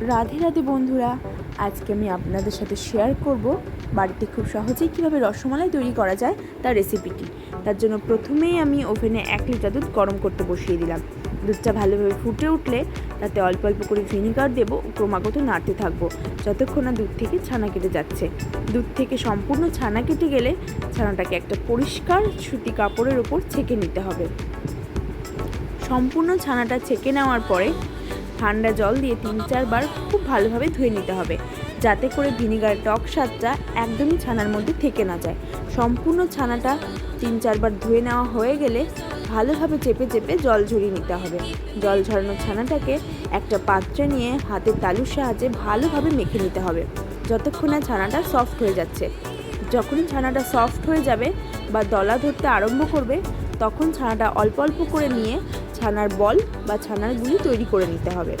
রাধে রাধে বন্ধুরা, আজকে আমি আপনাদের সাথে শেয়ার করব বাড়িতে খুব সহজেই কীভাবে রসমালাই তৈরি করা যায় তার রেসিপিটি তার জন্য প্রথমেই আমি ওভেনে এক লিটার দুধ গরম করতে বসিয়ে দিলাম। দুধটা ভালোভাবে ফুটে উঠলে তাতে অল্প অল্প করে ভিনিগার দেবো, ক্রমাগত নাড়তে থাকব, যতক্ষণ না দুধ থেকে ছানা কেটে যাচ্ছে। দুধ থেকে সম্পূর্ণ ছানা কেটে গেলে ছানাটাকে একটা পরিষ্কার সুতি কাপড়ের ওপর ছেঁকে নিতে হবে। সম্পূর্ণ ছানাটা ছেঁকে নেওয়ার পরে ঠান্ডা জল দিয়ে তিন চারবার খুব ভালোভাবে ধুয়ে নিতে হবে। যাতে করে ভিনিগার টক স্বাদটা একদমই ছানার মধ্যে থেকে না যায়। সম্পূর্ণ ছানাটা তিন চারবার ধুয়ে নেওয়া হয়ে গেলে ভালোভাবে চেপে চেপে জল ঝরিয়ে নিতে হবে। জল ঝরানো ছানাটাকে একটা পাত্রে নিয়ে হাতের তালুর সাহায্যে ভালোভাবে মেখে নিতে হবে। যতক্ষণ না ছানাটা সফট হয়ে যাচ্ছে। যখনই ছানাটা সফট হয়ে যাবে বা দলা ধরতে আরম্ভ করবে, তখন ছানাটা অল্প অল্প করে নিয়ে ছানার বল বা ছানার গুলি তৈরি করে নিতে হবে।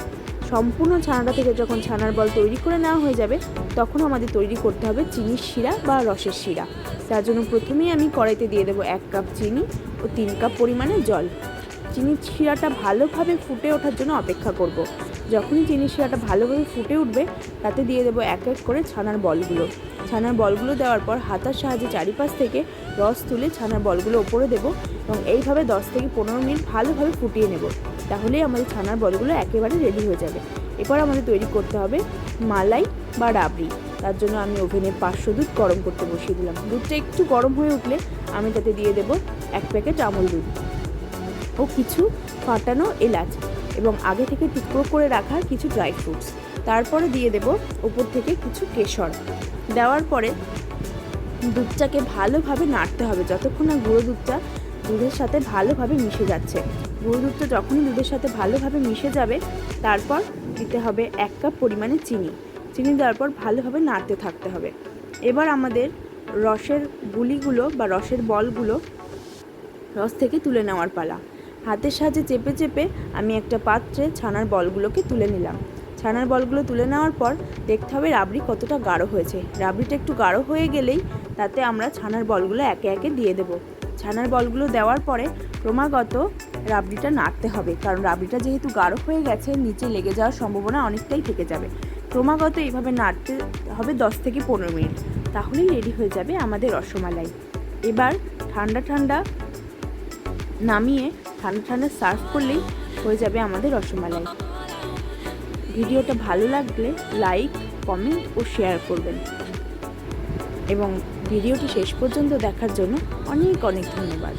সম্পূর্ণ ছানাটা থেকে যখন ছানার বল তৈরি করে নেওয়া হয়ে যাবে, তখন আমাদের তৈরি করতে হবে চিনির শিরা বা রসের শিরা। তার জন্য প্রথমেই আমি কড়াইতে দিয়ে দেবো এক কাপ চিনি ও তিন কাপ পরিমাণে জল। চিনির শিরাটা ভালোভাবে ফুটে ওঠার জন্য অপেক্ষা করব। যখনই চিনির শিরাটা ভালোভাবে ফুটে উঠবে, তাতে দিয়ে দেবো এক এক করে ছানার বলগুলো। ছানার বলগুলো দেওয়ার পর হাতার সাহায্যে চারিপাশ থেকে রস তুলে ছানার বলগুলো ওপরে দেবো এবং এইভাবে দশ থেকে পনেরো মিনিট ভালোভাবে ফুটিয়ে নেব। তাহলেই আমাদের ছানার বলগুলো একেবারে রেডি হয়ে যাবে। এরপর আমাদের তৈরি করতে হবে মালাই বা রাবড়ি। তার জন্য আমি ওভেনে পাঁচশো দুধ গরম করতে বসিয়ে দিলাম। দুধটা একটু গরম হয়ে উঠলে আমি তাতে দিয়ে দেবো এক প্যাকেট আমল দুধ। ও কিছু ফাটানো এলাচ। এবং আগে থেকে টুকরো করে রাখা কিছু ড্রাই ফ্রুটস তারপরে দিয়ে দেব উপর থেকে কিছু কেশর। দেওয়ার পরে দুধটাকে ভালোভাবে নাড়তে হবে, যতক্ষণ না গুঁড়ো দুধটা দুধের সাথে ভালোভাবে মিশে যাচ্ছে। গুঁড়ো দুধটা যখনই দুধের সাথে ভালোভাবে মিশে যাবে, তারপর দিতে হবে এক কাপ পরিমাণে চিনি। চিনি দেওয়ার পর ভালোভাবে নাড়তে থাকতে হবে। এবার আমাদের রসের গুলিগুলো বা রসের বলগুলো রস থেকে তুলে নেওয়ার পালা। হাতের সাহায্যে চেপে চেপে আমি একটা পাত্রে ছানার বলগুলোকে তুলে নিলাম। ছানার বলগুলো তুলে নেওয়ার পর দেখতে হবে রাবড়ি কতটা গাঢ় হয়েছে। রাবড়িটা একটু গাঢ় হয়ে গেলেই তাতে আমরা ছানার বলগুলো একে একে দিয়ে দেব। ছানার বলগুলো দেওয়ার পরে ক্রমাগত রাবড়িটা নাড়তে হবে, কারণ রাবড়িটা যেহেতু গাঢ় হয়ে গেছে, নিচে লেগে যাওয়ার সম্ভাবনা অনেকটাই থেকে যাবে। ক্রমাগত এইভাবে নাড়তে হবে দশ থেকে পনেরো মিনিট। তাহলেই রেডি হয়ে যাবে আমাদের রসমালাই। এবার ঠান্ডা ঠান্ডা নামিয়ে ঠান্ডা ঠান্ডা সার্ভ করলেই হয়ে যাবে আমাদের রসমালাই। ভিডিওটা ভালো লাগলে লাইক কমেন্ট ও শেয়ার করবেন। এবং ভিডিওটি শেষ পর্যন্ত দেখার জন্য অনেক অনেক ধন্যবাদ।